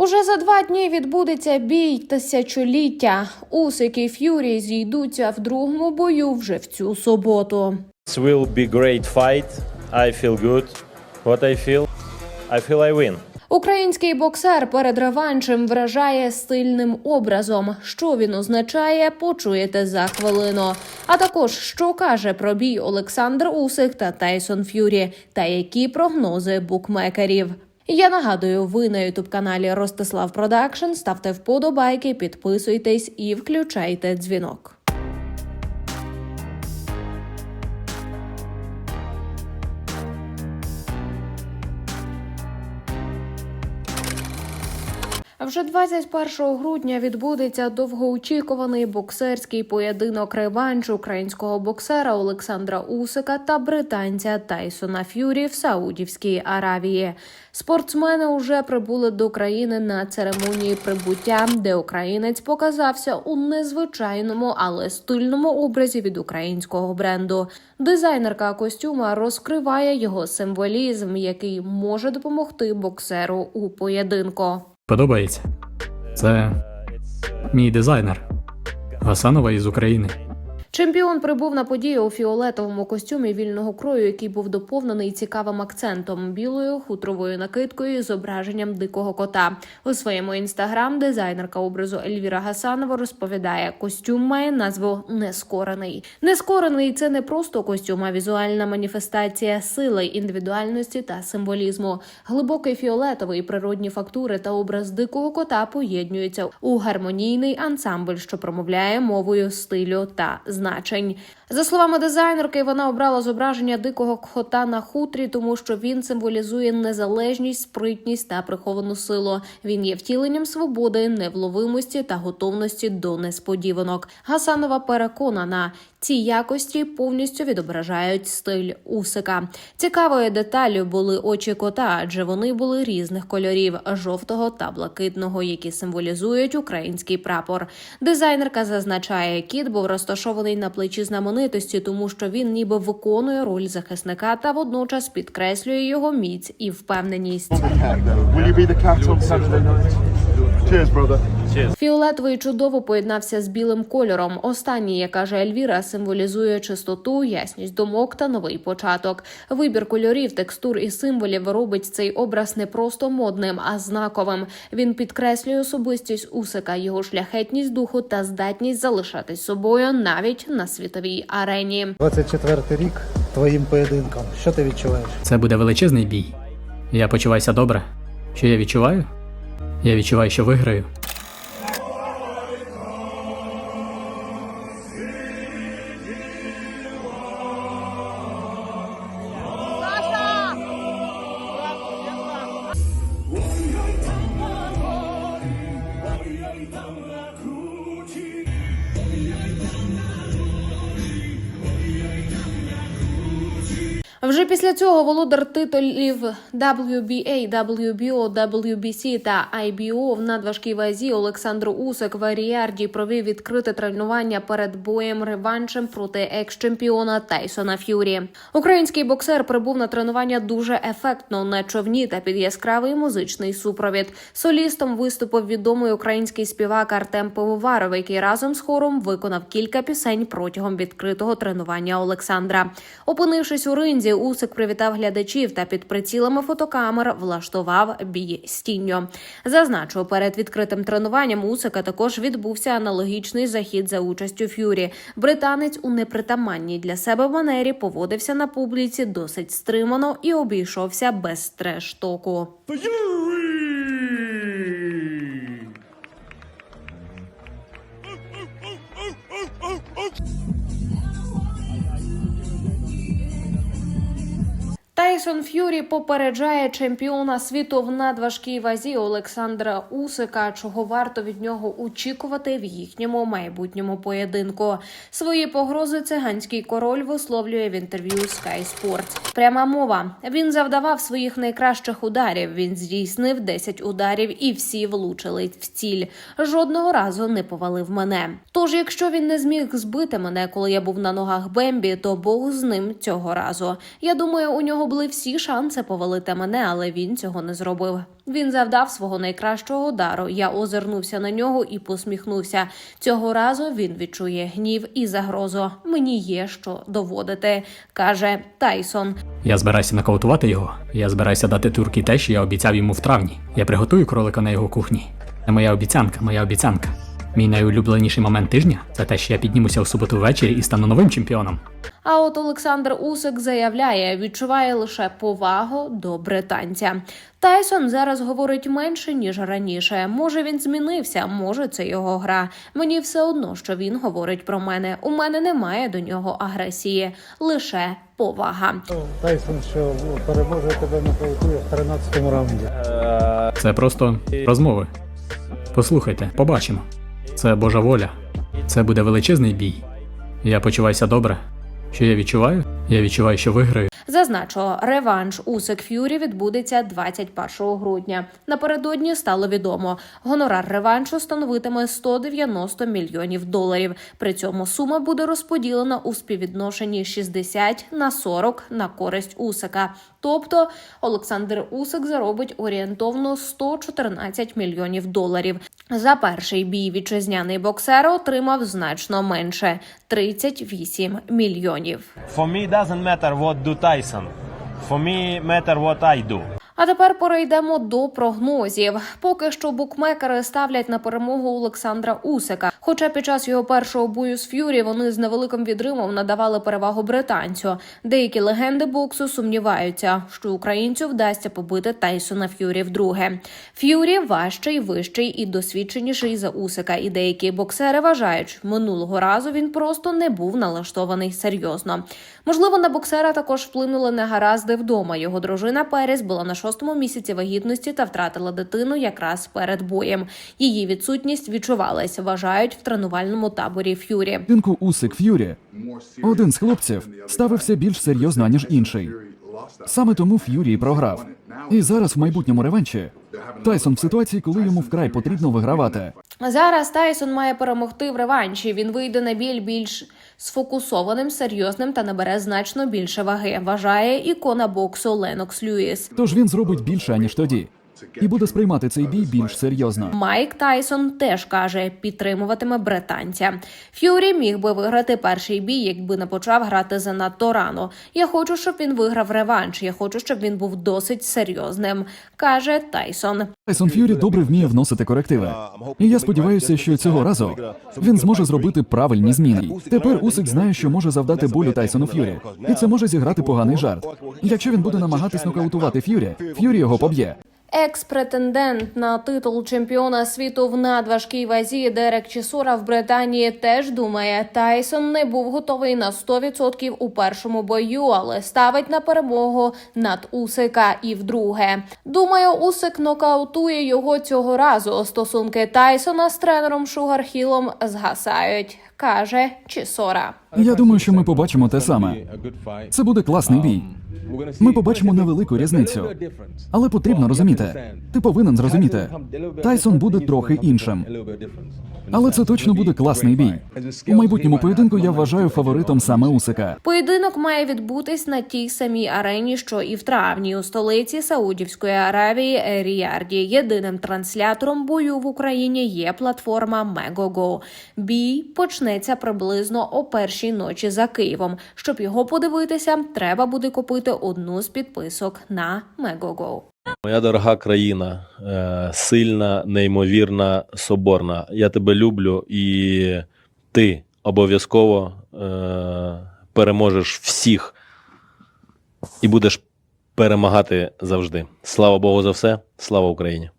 Уже за два дні відбудеться бій тисячоліття. Усик і Ф'юрі зійдуться в другому бою вже в цю суботу. It will be great fight. I feel good. What I feel? I feel I win. Український боксер перед реваншем вражає стильним образом. Що він означає, почуєте за хвилину. А також що каже про бій Олександр Усик та Тайсон Ф'юрі, та які прогнози букмекерів. Я нагадую, ви на ютуб каналі Ростислав Продакшн. Ставте вподобайки, підписуйтесь і включайте дзвінок. Вже 21 грудня відбудеться довгоочікуваний боксерський поєдинок реванш українського боксера Олександра Усика та британця Тайсона Ф'юрі в Саудівській Аравії. Спортсмени уже прибули до країни на церемонії прибуття, де українець показався у незвичайному, але стильному образі від українського бренду. Дизайнерка костюма розкриває його символізм, який може допомогти боксеру у поєдинку. Подобається. Це мій дизайнер Гасанова із України. Чемпіон прибув на подію у фіолетовому костюмі вільного крою, який був доповнений цікавим акцентом білою хутровою накидкою з зображенням дикого кота. У своєму інстаграм дизайнерка образу Ельвіра Гасанова розповідає, костюм має назву Нескорений. Нескорений це не просто костюм, а візуальна маніфестація сили, індивідуальності та символізму. Глибокий фіолетовий природні фактури та образ дикого кота поєднуються у гармонійний ансамбль, що промовляє мовою стилю та значень. За словами дизайнерки, вона обрала зображення дикого кота на хутрі, тому що він символізує незалежність, спритність та приховану силу. Він є втіленням свободи, невловимості та готовності до несподіванок. Гасанова переконана, ці якості повністю відображають стиль усика. Цікавою деталлю були очі кота, адже вони були різних кольорів жовтого та блакитного, які символізують український прапор. Дизайнерка зазначає, кіт був розташований на плечі знаменитості, тому що він ніби виконує роль захисника та водночас підкреслює його міць і впевненість. Фіолетовий чудово поєднався з білим кольором. Останній, як каже Ельвіра, символізує чистоту, ясність думок та новий початок. Вибір кольорів, текстур і символів робить цей образ не просто модним, а знаковим. Він підкреслює особистість Усика, його шляхетність духу та здатність залишатись собою навіть на світовій арені. 24 рік твоїм поєдинком. Що ти відчуваєш? Це буде величезний бій. Я почуваюся добре. Що я відчуваю? Я відчуваю, що виграю. Вже після цього володар титулів WBA, WBO, WBC та IBO в надважкій вазі Олександр Усик в Аріарді провів відкрите тренування перед боєм реваншем проти екс-чемпіона Тайсона Ф'юрі. Український боксер прибув на тренування дуже ефектно на човні та під яскравий музичний супровід. Солістом виступив відомий український співак Артем Пивоваров, який разом з хором виконав кілька пісень протягом відкритого тренування Олександра. Опинившись у ринзі, Усик привітав глядачів та під прицілами фотокамер влаштував бій з тінню. Зазначу, перед відкритим тренуванням Усика також відбувся аналогічний захід за участю Ф'юрі. Британець у непритаманній для себе манері поводився на публіці досить стримано і обійшовся без треш-току. Тайсон Ф'юрі попереджає чемпіона світу в надважкій вазі Олександра Усика, чого варто від нього очікувати в їхньому майбутньому поєдинку. Свої погрози циганський король висловлює в інтерв'ю Sky Sports. Пряма мова. Він завдавав своїх найкращих ударів. Він здійснив 10 ударів, і всі влучили в ціль. Жодного разу не повалив мене. Тож, якщо він не зміг збити мене, коли я був на ногах Бембі, то Бог з ним цього разу. Я думаю, у нього були всі шанси повалити мене, але він цього не зробив. Він завдав свого найкращого удару. Я озирнувся на нього і посміхнувся. Цього разу він відчує гнів і загрозу. Мені є що доводити, каже Тайсон. Я збираюся нокаутувати його. Я збираюся дати турки те, що я обіцяв йому в травні. Я приготую кролика на його кухні. Це моя обіцянка, моя обіцянка. Мій найулюбленіший момент тижня це те, що я піднімуся в суботу ввечері і стану новим чемпіоном. А от Олександр Усик заявляє, відчуває лише повагу до британця. Тайсон зараз говорить менше ніж раніше. Може він змінився, може це його гра. Мені все одно, що він говорить про мене. У мене немає до нього агресії, лише повага. Тайсон, що переможе тебе нокаутує в 13-му раунді. Це просто розмови. Послухайте, побачимо. Це Божа воля. Це буде величезний бій. Я почуваюся добре. Що я відчуваю? Я відчуваю, що виграю. Зазначу, реванш Усик Ф'юрі відбудеться 21 грудня. Напередодні стало відомо, гонорар реваншу становитиме 190 мільйонів доларів. При цьому сума буде розподілена у співвідношенні 60 на 40 на користь Усика. Тобто Олександр Усик заробить орієнтовно 114 мільйонів доларів. За перший бій вітчизняний боксер отримав значно менше 38 мільйонів. For me, doesn't matter what do Tyson. For me, matter what I do. А тепер перейдемо до прогнозів. Поки що букмекери ставлять на перемогу Олександра Усика. Хоча під час його першого бою з Ф'юрі вони з невеликим відривом надавали перевагу британцю. Деякі легенди боксу сумніваються, що українцю вдасться побити Тайсона Ф'юрі вдруге. Ф'юрі важчий, вищий і досвідченіший за Усика. І деякі боксери вважають, минулого разу він просто не був налаштований серйозно. Можливо, на боксера також вплинули негаразди вдома. Його дружина Перес була на шостому місяці вагітності та втратила дитину якраз перед боєм. Її відсутність відчувалась, вважають в тренувальному таборі Ф'юрі. Поєдинку Усик Ф'юрі один з хлопців ставився більш серйозно, ніж інший. Саме тому Ф'юрі програв. І зараз в майбутньому реванші Тайсон в ситуації, коли йому вкрай потрібно вигравати. Зараз Тайсон має перемогти в реванші. Він вийде на біль більш сфокусованим, серйозним та набере значно більше ваги. Вважає ікона боксу Ленокс Льюіс. Тож він зробить більше, ніж тоді, і буде сприймати цей бій більш серйозно. Майк Тайсон теж каже, підтримуватиме британця. Ф'юрі міг би виграти перший бій, якби не почав грати занадто рано. Я хочу, щоб він виграв реванш. Я хочу, щоб він був досить серйозним, каже Тайсон. Тайсон Ф'юрі добре вміє вносити корективи. І я сподіваюся, що цього разу він зможе зробити правильні зміни. Тепер Усик знає, що може завдати болю Тайсону Ф'юрі, і це може зіграти поганий жарт. Якщо він буде намагатись нокаутувати Ф'юрі, Ф'юрі його поб'є. Екс-претендент на титул чемпіона світу в надважкій вазі Дерек Чісура в Британії теж думає, Тайсон не був готовий на 100% у першому бою, але ставить на перемогу над Усика і вдруге. Думаю, Усик нокаутує його цього разу. Стосунки Тайсона з тренером Шугархілом згасають, каже Чісора. Я думаю, що ми побачимо те саме. Це буде класний бій. Ми побачимо невелику різницю. Але потрібно розуміти. Ти повинен зрозуміти. Тайсон буде трохи іншим. Але це точно буде класний бій. У майбутньому поєдинку я вважаю фаворитом саме Усика. Поєдинок має відбутись на тій самій арені, що і в травні у столиці Саудівської Аравії Ріарді. Єдиним транслятором бою в Україні є платформа Megogo. Бій почнеться приблизно о першій ночі за Києвом. Щоб його подивитися, треба буде купити одну з підписок на Megogo. Моя дорога країна, е, сильна, неймовірна, соборна. Я тебе люблю, і ти обов'язково е, переможеш всіх і будеш перемагати завжди. Слава Богу за все, слава Україні!